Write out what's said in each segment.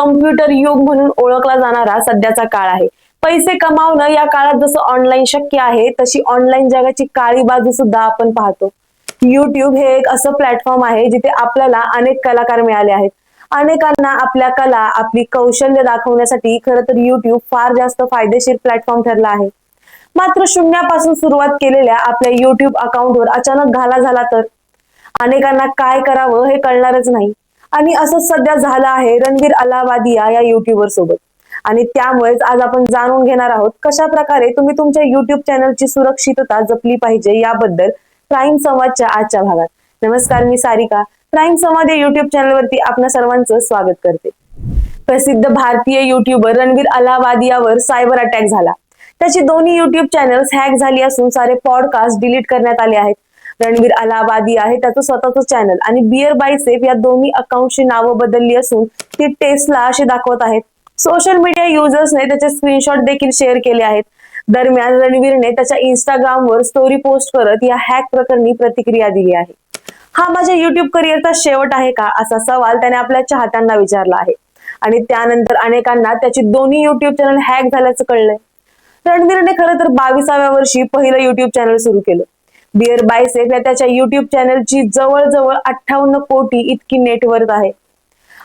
Computer युग म्हणून ओळखला जाणारा सध्याचा काळ आहे. पैसे कमावणं या काळात जसं ऑनलाईन शक्य आहे तशी ऑनलाईन जगाची काळी बाजू सुद्धा आपण पाहतो. युट्यूब हे एक असं प्लॅटफॉर्म आहे जिथे आपल्याला अनेक कलाकार मिळाले आहेत. अनेकांना आपल्या कला आपली कौशल्य दाखवण्यासाठी खरं तर युट्यूब फार जास्त फायदेशीर प्लॅटफॉर्म ठरला आहे. मात्र शून्यापासून सुरुवात केलेल्या आपल्या युट्यूब अकाउंटवर अचानक घाला झाला तर? अनेकांना काय करावं हे कळणारच नाही. आणि असं सध्या झालं आहे रणवीर अलावादिया या युट्यूबर सोबत. आणि त्यामुळेच आज आपण जाणून घेणार आहोत कशा प्रकारे तुम्ही तुमच्या युट्यूब चॅनलची सुरक्षितता जपली पाहिजे याबद्दल प्राईम संवादच्या आजच्या भागात. नमस्कार मी सारिका. प्राईम संवाद या युट्यूब चॅनलवरती आपल्या सर्वांचं स्वागत करते. प्रसिद्ध भारतीय युट्यूबर रणवीर अलावादियावर सायबर अटॅक झाला. त्याची दोन्ही युट्यूब चॅनल्स हॅक झाली असून सारे पॉडकास्ट डिलीट करण्यात आले आहेत. रणवीर अलाहाबादी आहे त्याचं स्वतःचं चॅनल आणि बिअर बायसेफ या दोन्ही अकाउंटची नावं बदलली असून ती टेस्ला अशी दाखवत आहेत. सोशल मीडिया युजर्सने त्याचे स्क्रीनशॉट देखील शेअर केले आहेत. दरम्यान रणवीरने त्याच्या इंस्टाग्रामवर स्टोरी पोस्ट करत या हॅक प्रकरणी प्रतिक्रिया दिली आहे. हा माझ्या युट्यूब करिअरचा शेवट आहे का? असा सवाल त्याने आपल्या चाहत्यांना विचारला आहे. आणि त्यानंतर अनेकांना त्याची दोन्ही युट्यूब चॅनल हॅक झाल्याचं कळलंय. रणवीरने खरं तर बावीसाव्या वर्षी पहिलं युट्यूब चॅनल सुरू केलं. बिअर बायसेफ या त्याच्या युट्यूब चॅनलची जवळजवळ अठ्ठावन्न कोटी इतकी नेटवर्क आहे.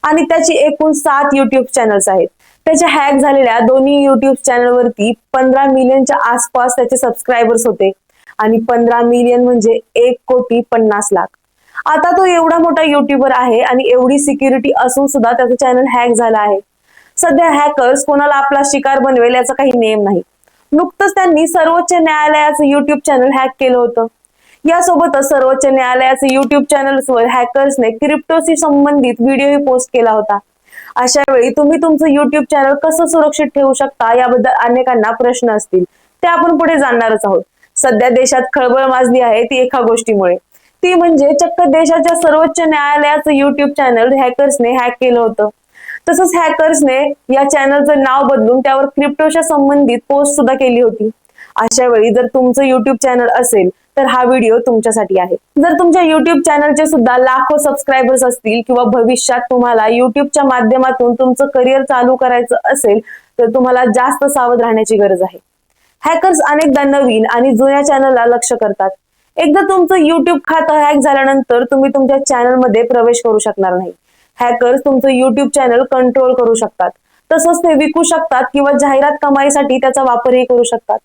आणि त्याची एकूण सात युट्यूब चॅनल्स आहेत. त्याच्या हॅक झालेल्या दोन्ही युट्यूब चॅनलवरती पंधरा मिलियनच्या आसपास त्याचे सबस्क्रायबर्स होते. आणि पंधरा मिलियन म्हणजे एक कोटी पन्नास लाख. आता तो एवढा मोठा युट्यूबर आहे आणि एवढी सिक्युरिटी असून सुद्धा त्याचं चॅनल हॅक झालं आहे. सध्या हॅकर्स कोणाला आपला शिकार बनवेल याचा काही नेम नाही. नुकतंच त्यांनी सर्वोच्च न्यायालयाचं युट्यूब चॅनल हॅक केलं होतं. यासोबतच सर्वोच्च न्यायालयाचे युट्यूब चॅनल्सवर हॅकर्सने क्रिप्टोशी संबंधित व्हिडिओही पोस्ट केला होता. अशा वेळी तुम्ही तुमचं युट्यूब चॅनल कसं सुरक्षित ठेवू शकता याबद्दल अनेकांना प्रश्न असतील. ते आपण पुढे जाणणारच आहोत. सध्या देशात खळबळ माजली आहे ती एका गोष्टीमुळे. ती म्हणजे चक्क देशाच्या सर्वोच्च न्यायालयाचं युट्यूब चॅनल हॅकर्सने हॅक केलं होतं. तसंच हॅकर्सने या चॅनलचं नाव बदलून त्यावर क्रिप्टोच्या संबंधित पोस्ट सुद्धा केली होती. अशा वेळी जर तुमचं युट्यूब चॅनल असेल तर हा व्हिडिओ तुमच्यासाठी आहे. जर तुमच्या युट्यूब चॅनलचे सुद्धा लाखो सबस्क्रायबर्स असतील किंवा भविष्यात तुम्हाला युट्यूबच्या माध्यमातून तुमचं करिअर चालू करायचं असेल तर तुम्हाला जास्त सावध राहण्याची गरज आहे. हॅकर्स अनेकदा नवीन आणि जुन्या चॅनलला लक्ष करतात. एकदा तुमचं युट्यूब खातं हॅक झाल्यानंतर तुम्ही तुमच्या चॅनलमध्ये प्रवेश करू शकणार नाही. हॅकर्स तुमचं युट्यूब चॅनल कंट्रोल करू शकतात. तसंच ते विकू शकतात किंवा जाहिरात कमाईसाठी त्याचा वापरही करू शकतात.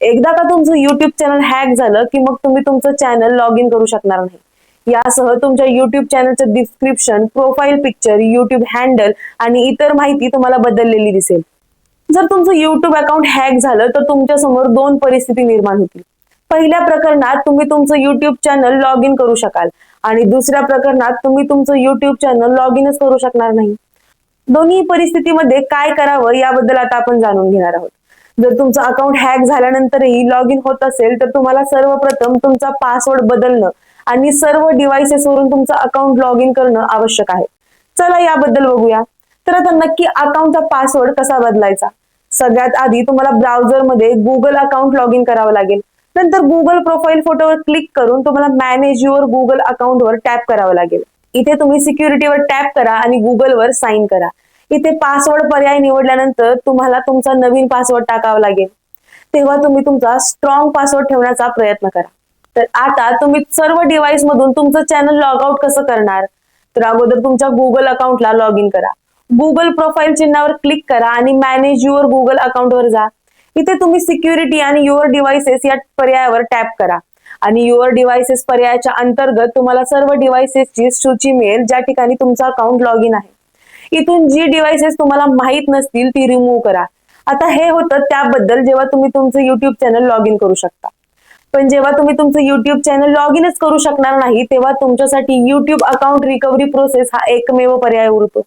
एकदा का तुमचं युट्यूब चॅनल हॅक झालं की मग तुम्ही तुमचं चॅनल लॉग इन करू शकणार नाही. यासह तुमच्या YouTube चॅनलचं description profile picture YouTube handle आणि इतर माहिती तुम्हाला बदललेली दिसेल. जर तुमचं युट्यूब अकाउंट हॅक झालं तर तुमच्यासमोर दोन परिस्थिती निर्माण होतील. पहिल्या प्रकरणात तुम्ही तुमचं युट्यूब चॅनल लॉग इन करू शकाल. आणि दुसऱ्या प्रकरणात तुम्ही तुमचं युट्यूब चॅनल लॉग इनच करू शकणार नाही. दोन्ही परिस्थितीमध्ये काय करावं याबद्दल आता आपण जाणून घेणार आहोत. जर तुमचं अकाउंट हॅक झाल्यानंतरही लॉग इन होत असेल तर तुम्हाला सर्वप्रथम तुमचा पासवर्ड बदलणं आणि सर्व डिव्हाइसेसवरून तुमचं अकाउंट लॉग इन करणं आवश्यक आहे. चला याबद्दल बघूया. तर आता नक्की अकाउंटचा पासवर्ड कसा बदलायचा? सगळ्यात आधी तुम्हाला ब्राउझरमध्ये गुगल अकाउंट लॉग इन करावं लागेल. नंतर गुगल प्रोफाईल फोटोवर क्लिक करून तुम्हाला मॅनेज युअर गुगल अकाउंटवर टॅप करावं लागेल. इथे तुम्ही सिक्युरिटीवर टॅप करा आणि गुगलवर साईन करा. इथे पासवर्ड पर्याय निवडल्यानंतर तुम्हाला तुमचा नवीन पासवर्ड टाकावा लागेल. तेव्हा तुम्ही तुमचा स्ट्रॉंग पासवर्ड ठेवण्याचा प्रयत्न करा. तर आता तुम्ही सर्व डिव्हाइस मधून तुमचं चॅनल लॉग आउट कसं करणार? तर अगोदर तुमच्या गुगल अकाउंटला लॉग इन करा. गुगल प्रोफाईल चिन्हावर क्लिक करा आणि मॅनेज युअर गुगल अकाउंटवर जा. इथे तुम्ही सिक्युरिटी आणि युअर डिव्हाइसेस या पर्यायावर टॅप करा. आणि युअर डिव्हाइसेस पर्यायाच्या अंतर्गत तुम्हाला सर्व डिव्हाइसेसची सूची मिळेल ज्या ठिकाणी तुमचा अकाउंट लॉग इन आहे. इथून जी डिव्हाइसेस तुम्हाला माहीत नसतील ती रिमूव्ह करा. आता हे होतं त्याबद्दल जेव्हा तुम्ही तुमचं युट्यूब चॅनल लॉग इन करू शकता. पण जेव्हा तुम्ही तुमचं युट्यूब चॅनल लॉग इनच करू शकणार नाही तेव्हा तुमच्यासाठी युट्यूब अकाउंट रिकव्हरी प्रोसेस हा एकमेव पर्याय उरतो.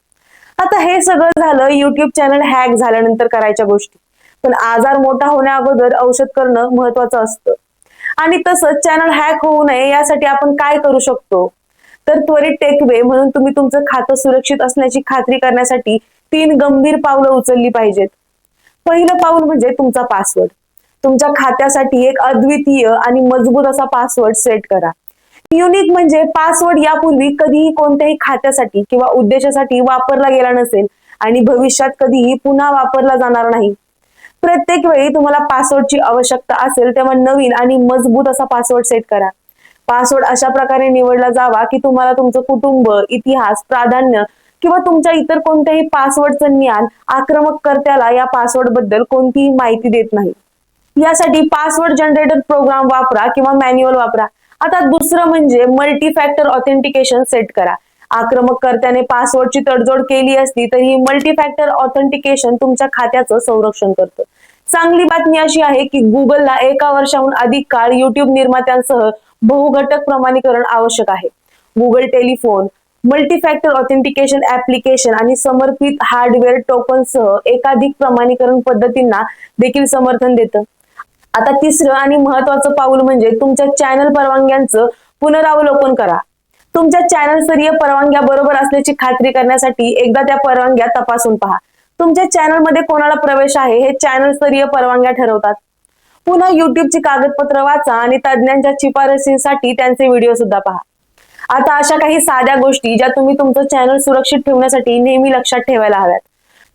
आता हे सगळं झालं युट्यूब चॅनल हॅक झाल्यानंतर करायच्या गोष्टी. पण आजार मोठा होण्या अगोदर औषध करणं महत्वाचं असतं. आणि तसंच चॅनल हॅक होऊ नये यासाठी आपण काय करू शकतो? तर त्वरित टेकवे म्हणून तुम्ही तुमचं खातं सुरक्षित असण्याची खात्री करण्यासाठी तीन गंभीर पावलं उचलली पाहिजेत. पहिलं पाऊल म्हणजे तुमचा पासवर्ड तुमच्या खात्यासाठी एक अद्वितीय आणि मजबूत असा पासवर्ड सेट करा. युनिक म्हणजे पासवर्ड यापूर्वी कधीही कोणत्याही खात्यासाठी किंवा उद्देशासाठी वापरला गेला नसेल आणि भविष्यात कधीही पुन्हा वापरला जाणार नाही. प्रत्येक वेळी तुम्हाला पासवर्डची आवश्यकता असेल तेव्हा नवीन आणि मजबूत असा पासवर्ड सेट करा. पासवर्ड अशा प्रकारे निवडला जावा की तुम्हाला तुमचं कुटुंब इतिहास प्राधान्य किंवा तुमच्या इतर कोणत्याही पासवर्डचं ज्ञान आक्रमक कर्त्याला या पासवर्डबद्दल कोणतीही माहिती देत नाही. यासाठी पासवर्ड जनरेटर प्रोग्राम वापरा किंवा मॅन्युअल वापरा. आता दुसरं म्हणजे मल्टी फॅक्टर ऑथेंटिकेशन सेट करा. आक्रमक कर्त्याने पासवर्डची तडजोड केली असली तरी मल्टी फॅक्टर ऑथेंटिकेशन तुमच्या खात्याचं संरक्षण करतं. चांगली बातमी अशी आहे की गुगलला एका वर्षाहून अधिक काळ युट्यूब निर्मात्यांसह बहुघटक प्रमाणीकरण आवश्यक आहे. Google telephone multifactor authentication application आणि समर्पित हार्डवेअर टोकनसह एकाधिक प्रमाणीकरण पद्धतींना देखील समर्थन देतं. आता तिसरं आणि महत्वाचं पाऊल म्हणजे तुमच्या चॅनल परवानग्यांचं पुनरावलोकन करा. तुमच्या चॅनल स्तरीय परवानग्या बरोबर असल्याची खात्री करण्यासाठी एकदा त्या परवानग्या तपासून पहा. तुमच्या चॅनलमध्ये कोणाला प्रवेश आहे हे चॅनल स्तरीय परवानग्या ठरवतात. पुन्हा युट्यूबची कागदपत्र वाचा आणि तज्ज्ञांच्या शिफारसींसाठी त्यांचे व्हिडिओ सुद्धा पहा. आता अशा काही साध्या गोष्टी ज्या तुम्ही तुमचं चॅनल सुरक्षित ठेवण्यासाठी नेहमी लक्षात ठेवायला हव्यात.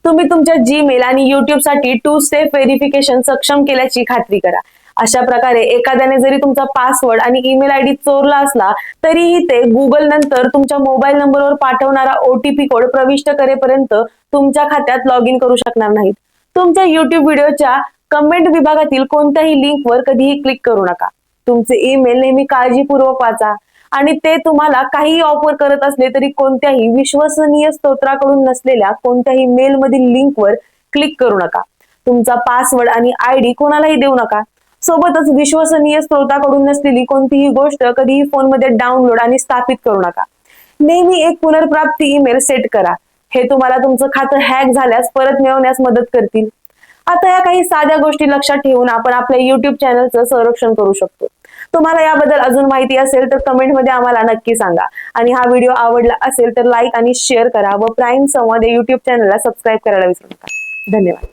तुम्ही तुमच्या जीमेल आणि युट्यूबसाठी टू स्टेप व्हेरिफिकेशन सक्षम केल्याची खात्री करा. अशा प्रकारे एखाद्याने जरी तुमचा पासवर्ड आणि ईमेल आय डी चोरला असला तरीही ते गुगल नंतर तुमच्या मोबाईल नंबरवर पाठवणारा ओटीपी कोड प्रविष्ट करेपर्यंत तुमच्या खात्यात लॉग इन करू शकणार नाहीत. तुमच्या युट्यूब व्हिडिओच्या कमेंट विभागातील कोणत्याही लिंकवर कधीही क्लिक करू नका. तुमचे ईमेल नेहमी काळजीपूर्वक वाचा आणि ते तुम्हाला काही ऑफर करत असले तरी कोणत्याही विश्वसनीय स्तोत्राकडून नसलेल्या कोणत्याही मेलमधील लिंकवर क्लिक करू नका. तुमचा पासवर्ड आणि आय डी कोणालाही देऊ नका. सोबतच विश्वसनीय स्त्रोताकडून नसलेली कोणतीही गोष्ट कधीही फोनमध्ये डाउनलोड आणि स्थापित करू नका. नेहमी एक पुनर्प्राप्ती ईमेल सेट करा. हे तुम्हाला तुमचं खातं हॅक झाल्यास परत मिळवण्यास मदत करतील. आता या काही साध्या गोष्टी लक्षात ठेवून आपण आपल्या युट्यूब चॅनलचं संरक्षण करू शकतो. तुम्हाला याबद्दल अजून माहिती असेल तर कमेंटमध्ये आम्हाला नक्की सांगा. आणि हा व्हिडिओ आवडला असेल तर लाईक आणि शेअर करा व प्राईम संवाद या युट्यूब चॅनलला सबस्क्राईब करायला विसरू नका. धन्यवाद.